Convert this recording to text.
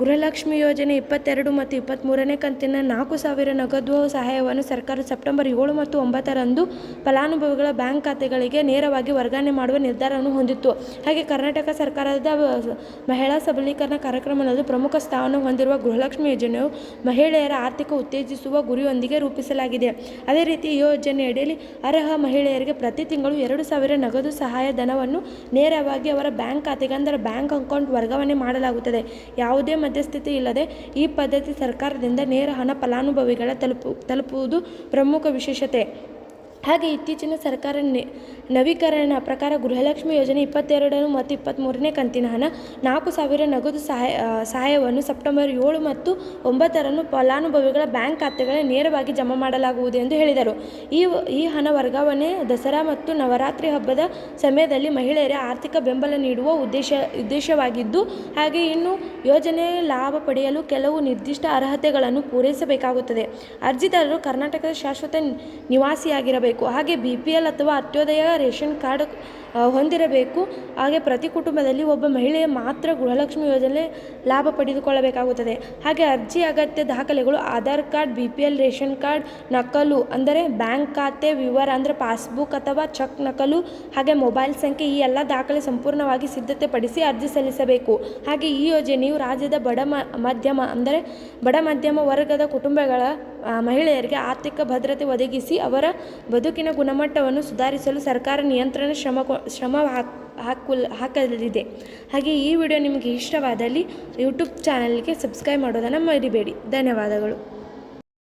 ಗೃಹಲಕ್ಷ್ಮಿ ಯೋಜನೆ ಇಪ್ಪತ್ತೆರಡು ಮತ್ತು ಇಪ್ಪತ್ತ್ಮೂರನೇ ಕಂತಿನ ನಾಲ್ಕು ಸಾವಿರ ನಗದು ಸಹಾಯವನ್ನು ಸರ್ಕಾರ ಸೆಪ್ಟೆಂಬರ್ ಏಳು ಮತ್ತು ಒಂಬತ್ತರಂದು ಫಲಾನುಭವಿಗಳ ಬ್ಯಾಂಕ್ ಖಾತೆಗಳಿಗೆ ನೇರವಾಗಿ ವರ್ಗಾವಣೆ ಮಾಡುವ ನಿರ್ಧಾರವನ್ನು ಹೊಂದಿತ್ತು. ಹಾಗೆ ಕರ್ನಾಟಕ ಸರ್ಕಾರದ ಮಹಿಳಾ ಸಬಲೀಕರಣ ಕಾರ್ಯಕ್ರಮದಲ್ಲಿ ಪ್ರಮುಖ ಸ್ಥಾನ ಹೊಂದಿರುವ ಗೃಹಲಕ್ಷ್ಮಿ ಯೋಜನೆಯು ಮಹಿಳೆಯರ ಆರ್ಥಿಕ ಉತ್ತೇಜಿಸುವ ಗುರಿಯೊಂದಿಗೆ ರೂಪಿಸಲಾಗಿದೆ. ಅದೇ ರೀತಿ ಈ ಯೋಜನೆಯಡಿಯಲ್ಲಿ ಅರ್ಹ ಮಹಿಳೆಯರಿಗೆ ಪ್ರತಿ ತಿಂಗಳು ಎರಡು ಸಾವಿರ ನಗದು ಸಹಾಯಧನವನ್ನು ನೇರವಾಗಿ ಅವರ ಬ್ಯಾಂಕ್ ಖಾತೆಗೆ ಅಂದರೆ ಬ್ಯಾಂಕ್ ಅಕೌಂಟ್ ವರ್ಗಾವಣೆ ಮಾಡಲಾಗುತ್ತದೆ. ಯಾವುದೇ ಮಧ್ಯಸ್ಥಿತಿ ಇಲ್ಲದೆ ಈ ಪದ್ಧತಿ ಸರ್ಕಾರದಿಂದ ನೇರ ಹಣ ಫಲಾನುಭವಿಗಳ ತಲುಪು, ತಲುಪುವುದು ಪ್ರಮುಖ ವಿಶೇಷತೆ. ಹಾಗೆ ಇತ್ತೀಚಿನ ಸರ್ಕಾರ ನವೀಕರಣ ಪ್ರಕಾರ ಗೃಹಲಕ್ಷ್ಮಿ ಯೋಜನೆ ಇಪ್ಪತ್ತೆರಡನ್ನು ಮತ್ತು ಇಪ್ಪತ್ತ್ಮೂರನೇ ಕಂತಿನ ಹಣ ನಾಲ್ಕು ಸಾವಿರ ನಗದು ಸಹಾಯ ಸಹಾಯವನ್ನು ಸೆಪ್ಟೆಂಬರ್ ಏಳು ಮತ್ತು ಒಂಬತ್ತರನ್ನು ಫಲಾನುಭವಿಗಳ ಬ್ಯಾಂಕ್ ಖಾತೆಗಳಿಗೆ ನೇರವಾಗಿ ಜಮಾ ಮಾಡಲಾಗುವುದು ಎಂದು ಹೇಳಿದರು. ಈ ಈ ಹಣ ವರ್ಗಾವಣೆ, ದಸರಾ ಮತ್ತು ನವರಾತ್ರಿ ಹಬ್ಬದ ಸಮಯದಲ್ಲಿ ಮಹಿಳೆಯರ ಆರ್ಥಿಕ ಬೆಂಬಲ ನೀಡುವ ಉದ್ದೇಶ, ಉದ್ದೇಶವಾಗಿದ್ದು, ಹಾಗೆ ಇನ್ನು ಯೋಜನೆ ಲಾಭ ಪಡೆಯಲು ಕೆಲವು ನಿರ್ದಿಷ್ಟ ಅರ್ಹತೆಗಳನ್ನು ಪೂರೈಸಬೇಕಾಗುತ್ತದೆ. ಅರ್ಜಿದಾರರು ಕರ್ನಾಟಕದ ಶಾಶ್ವತ ನಿವಾಸಿಯಾಗಿರಬೇಕು. ಹಾಗೆ ಬಿ ಪಿ ಎಲ್ ಅಥವಾ ಅಂತ್ಯೋದಯ ರೇಷನ್ ಕಾರ್ಡ್ ಹೊಂದಿರಬೇಕು. ಹಾಗೆ ಪ್ರತಿ ಕುಟುಂಬದಲ್ಲಿ ಒಬ್ಬ ಮಹಿಳೆ ಮಾತ್ರ ಗೃಹಲಕ್ಷ್ಮಿ ಯೋಜನೆ ಲಾಭ ಪಡೆದುಕೊಳ್ಳಬೇಕಾಗುತ್ತದೆ. ಹಾಗೆ ಅರ್ಜಿ ಅಗತ್ಯ ದಾಖಲೆಗಳು, Aadhaar card, B P L ration card, ನಕಲು, ಅಂದರೆ ಬ್ಯಾಂಕ್ ಖಾತೆ, ವಿವರ, ಅಂದರೆ ಪಾಸ್ಬುಕ್ ಅಥವಾ ಚೆಕ್ ನಕಲು, ಹಾಗೆ ಮೊಬೈಲ್ ಸಂಖ್ಯೆ, ಈ ಎಲ್ಲ ದಾಖಲೆ ಸಂಪೂರ್ಣವಾಗಿ ಸಿದ್ಧತೆ ಪಡಿಸಿ ಅರ್ಜಿ ಸಲ್ಲಿಸಬೇಕು. ಹಾಗೆ ಈ ಯೋಜನೆಯು ರಾಜ್ಯದ ಬಡ ಮಧ್ಯಮ, ಅಂದರೆ ಬಡ ಮಧ್ಯಮ ವರ್ಗದ ಕುಟುಂಬಗಳ ಮಹಿಳೆಯರಿಗೆ ಆರ್ಥಿಕ ಭದ್ರತೆ ಒದಗಿಸಿ ಅವರ ಬದುಕಿನ ಗುಣಮಟ್ಟವನ್ನು ಸುಧಾರಿಸಲು ಸರ್ಕಾರ ನಿಯಂತ್ರಣ ಶ್ರಮ ಶ್ರಮ ಹಾಕ್, ಹಾಕುಲ್, ಹಾಕಲಿದೆ. ಹಾಗೆ ಈ ವಿಡಿಯೋ ನಿಮಗೆ ಇಷ್ಟವಾದಲ್ಲಿ ಯೂಟ್ಯೂಬ್ ಚಾನಲ್ಗೆ ಸಬ್ಸ್ಕ್ರೈಬ್ ಮಾಡೋದನ್ನು ಮರಿಬೇಡಿ. ಧನ್ಯವಾದಗಳು.